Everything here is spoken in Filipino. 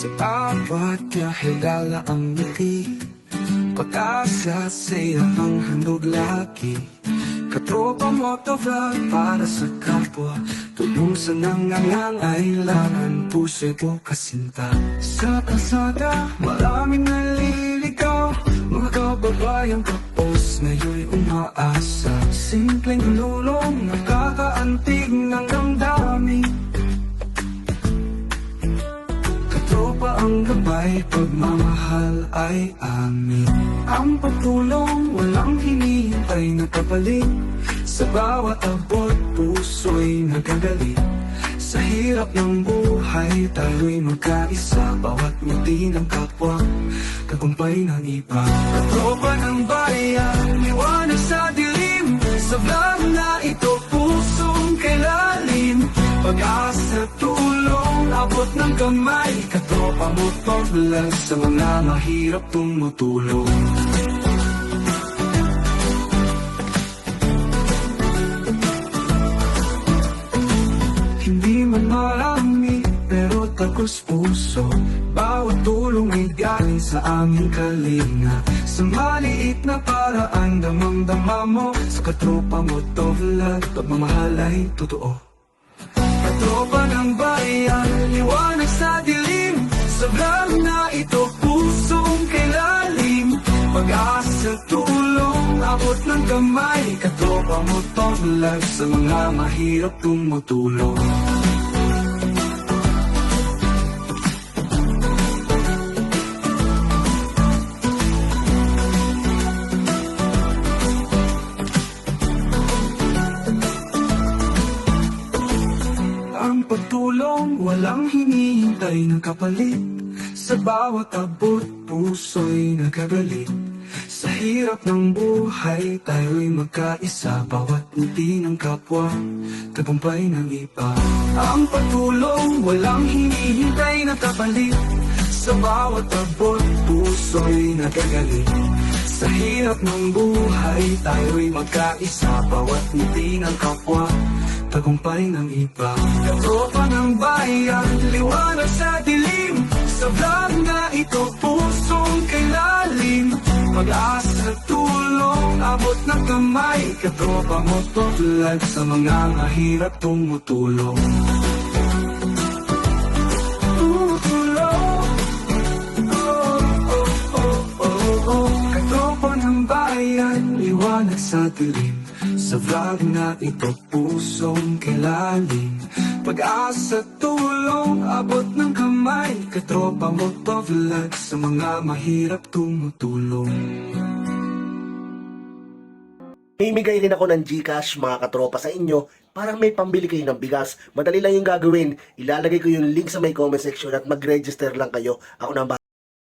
Sa bawat kahigala ang ngiti. Pag-asa sa ang handog laki Katropa mo to vlog para sa kapwa. Tulong sa nangangangailangan Puso'y po kasinta Sa kasada, maraming naliligaw. Mga kababayang kapos ngayon'y umaasa. Simpleng tulong, nakakaantig ang gabay, pagmamahal ay amin. Ang pagtulong, walang hinihintay na kapalit Sa bawat abot, puso'y nagagalit. Sa hirap ng buhay, tayo'y magkaisa. Bawat ngiti ng kapwa, tagumpay ng iba. Katropa ng bayan, kamay Katropa mo vlog sa mga mahirap tumutulong Hindi man marami, pero tagos puso. Bawat tulong ay galing sa aming kalinga. Sa maliit na paraan, damang-dama mo. Sa katropa mo to vlog, pagmamahal ay totoo Pag-asa, tulong, abot ng kamay Katropa mo to vlog sa mga mahirap tumutulong. Ang walang hinihintay ng kapalit. Sa bawat abot, puso'y nagagalit Sa hirap ng buhay, tayo'y magkaisa. Bawat ngiti ng kapwa, tagumpay ng iba. Ang pagtulong, walang hinihintay ng kapalit Sa bawat abot, puso'y nagagalit. Sa hirap ng buhay, tayo'y magkaisa. Bawat ngiti ng kapwa, tagumpay ng iba. Katropa ng bayan, liwanag sa dilim. Sa vlog na ito, kailalim Pag-asa, tulong, abot ng kamay. Katropa mo to vlog sa mga mahirap tumutulong. Tumutulong Oh, oh, oh, oh. Katropa ng bayan, liwanag sa dilim. Sa vlog na ito, pusong kilalim. Pag-asa, tulong, abot ng Katropa mo to vlog sa mga mahirap tumutulong Mimigay rin ako ng Gcash mga katropa sa inyo para may pambili kayo ng bigas. Madali lang yung gagawin. Ilalagay ko yung link sa may comment section at mag-register lang kayo. Ako na